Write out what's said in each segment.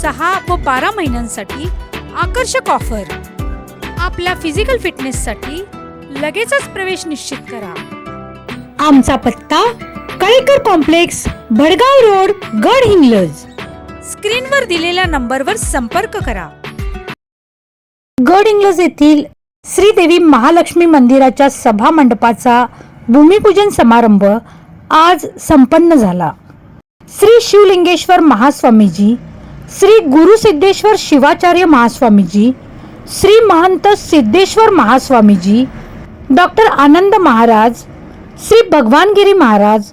सहा व बारा महिन्यांसाठी आकर्षक ऑफर. आपल्या फिजिकल फिटनेससाठी लगेचच प्रवेश निश्चित करा. आमचा पत्ता कळेकर कॉम्प्लेक्स भडगाव रोड गड इंग्लज स्क्रीनवर दिलेल्या नंबरवर संपर्क करा. गड इंग्लज येथील श्रीदेवी महालक्ष्मी मंदिराच्या सभा मंडपाचा भूमिपूजन समारंभ आज संपन्न झाला. श्री शिवलिंगेश्वर महास्वामीजी श्री गुरु सिद्धेश्वर शिवाचार्य महास्वामीजी श्री महंत सिद्धेश्वर महास्वामीजी डॉक्टर आनंद महाराज श्री भगवानगिरी महाराज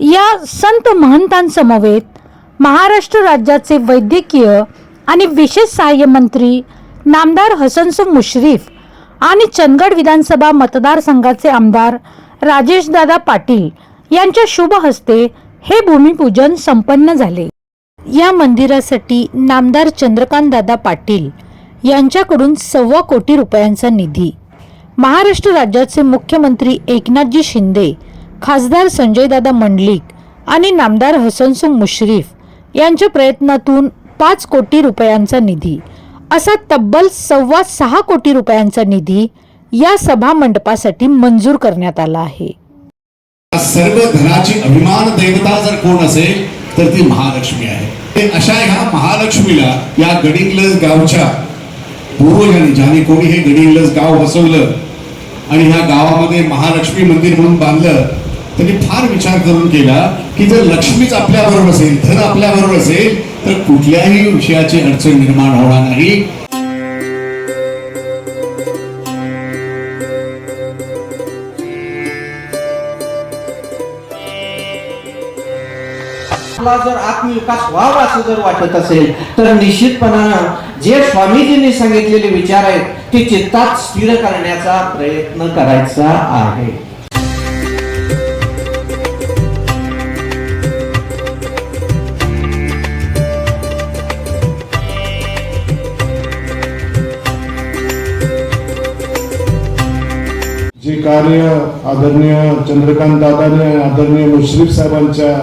या संत महंतांसमवेत महाराष्ट्र राज्याचे वैद्यकीय आणि विशेष सहाय्य मंत्री नामदार हसनसुख मुश्रीफ आणि चंदगड विधानसभा मतदारसंघाचे आमदार राजेशदादा पाटील यांच्या शुभ हस्ते हे भूमिपूजन संपन्न झाले. या मंदिरासाठी नामदार चंद्रकांतदादा पाटील यांच्याकडून सव्वा कोटी रुपयांचा निधी. महाराष्ट्र राज्याचे मुख्यमंत्री एकनाथजी शिंदे खासदार संजयदादा मंडलिक आणि नामदार हसनसुख मुश्रीफ यांच्या प्रयत्नातून पाच कोटी रुपयांचा निधी. असा तब्बल सव्वा सहा कोटी रुपयांचा निधी या सभा मंडपासाठी मंजूर करण्यात आला आहे. सर्व धनाची अभिमान देवता जर कोण असेल तर ती महालक्ष्मी आहे. ते अशा ह्या महालक्ष्मीला या गडिंगलज गावच्या पूर्वजांनी ज्याने कोणी हे गडिंगलज गाव वसवलं आणि ह्या गावामध्ये महालक्ष्मी मंदिर म्हणून बांधलं त्यांनी फार विचार करून केला की जर लक्ष्मीच आपल्या बरोबर असेल धन आपल्या बरोबर असेल तर कुठल्याही विषयाची अडचण निर्माण होणार नाही. आपला जर आत्मविकास व्हावा असं जर वाटत असेल तर निश्चितपणानं जे स्वामीजींनी सांगितलेले विचार आहेत ते चित्तात स्थिर करण्याचा प्रयत्न करायचा आहे. जे कार्य आदरणीय चंद्रकांत दादाने आदरणीय मुश्रीफ साहेबांच्या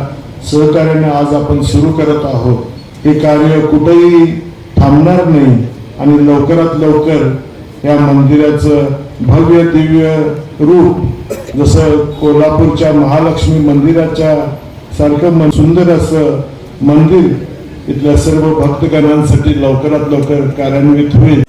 सहकार्याने आज आपण सुरू करत आहोत. हे कार्य कुठेही थांबणार नाही आणि लवकरात लवकर या मंदिराचं भव्य दिव्य रूप जसं कोल्हापूरच्या महालक्ष्मी मंदिराच्या सारखं मन- सुंदर असं मंदिर इथल्या सर्व भक्तगणांसाठी लवकरात लवकर कार्यान्वित होईल.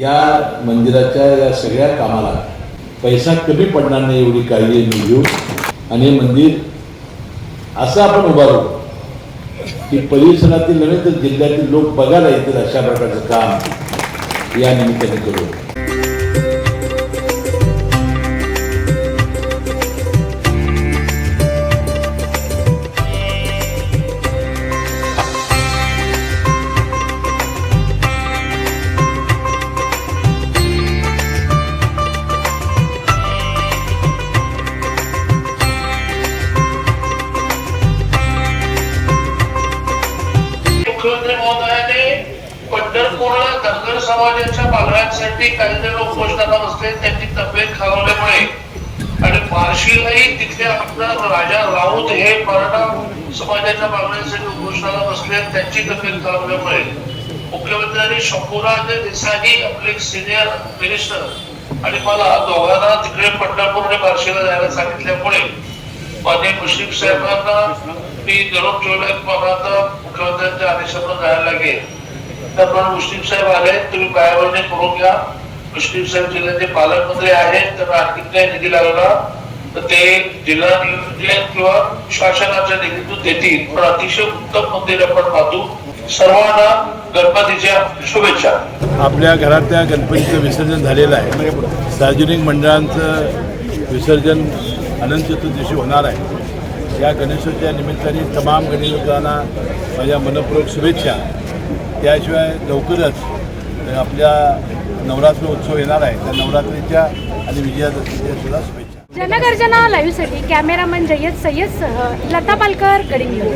या मंदिराच्या या सगळ्या कामाला पैसा कमी पडणार नाही एवढी काळजी मी घेऊ आणि हे मंदिर असं आपण उभारू की परिसरातील नव्हे तर जिल्ह्यातील लोक बघायला येतील अशा प्रकारचं काम या निमित्ताने करू. पंढरपूरला धनगर समाजाच्या मागण्यांसाठी काही जण उपोषणाला बसले त्यांची तब्येत खालावल्यामुळे. आणि बार्शीलाही तिथले आमदार राजा राऊत हे मराठा समाजाच्या मागण्यांसाठी उपोषणाला बसले त्यांची तब्येत खालावल्यामुळे. मुख्यमंत्र्यांनी शंभूराज देसाई आपले सिनियर मिनिस्टर आणि मला दोघांना तिकडे पंढरपूर आणि बार्शीला जायला सांगितल्यामुळे. माननीय मुश्रीफ साहेबांना मी निरोप ठेवलाय मला आता मुख्यमंत्र्यांच्या आदेशावर जायला लागेल. तर पण साहेब आले तुम्ही पायावरणी करून घ्या. मुस्लिम साहेब जिल्ह्याचे पालकमंत्री आहेत त्यांना आणखी काही निधी लागला. तर ते जिल्हा नियोजन किंवा शासनाच्या निधीतून देतील. पण अतिशय उत्तम मंदिर आपण पाहतो सर्वांना गणपतीच्या शुभेच्छा. आपल्या घरातल्या गणपतीचं विसर्जन झालेलं आहे. सार्वजनिक मंडळांचं विसर्जन अनंत चतुर्दशी होणार आहे. या गणेशोत्सवाच्या निमित्ताने तमाम गणेशोत्सवांना माझ्या मनपूर्वक शुभेच्छा. त्याशिवाय लवकरच आपल्या नवरात्र उत्सव येणार आहे. त्या नवरात्रीच्या आणि विजयादशमीच्या सुद्धा शुभेच्छा. जनगर्जना लाईव्हसाठी कॅमेरामन जय्यद सय्यदसह लता पालकर गडिंग्लज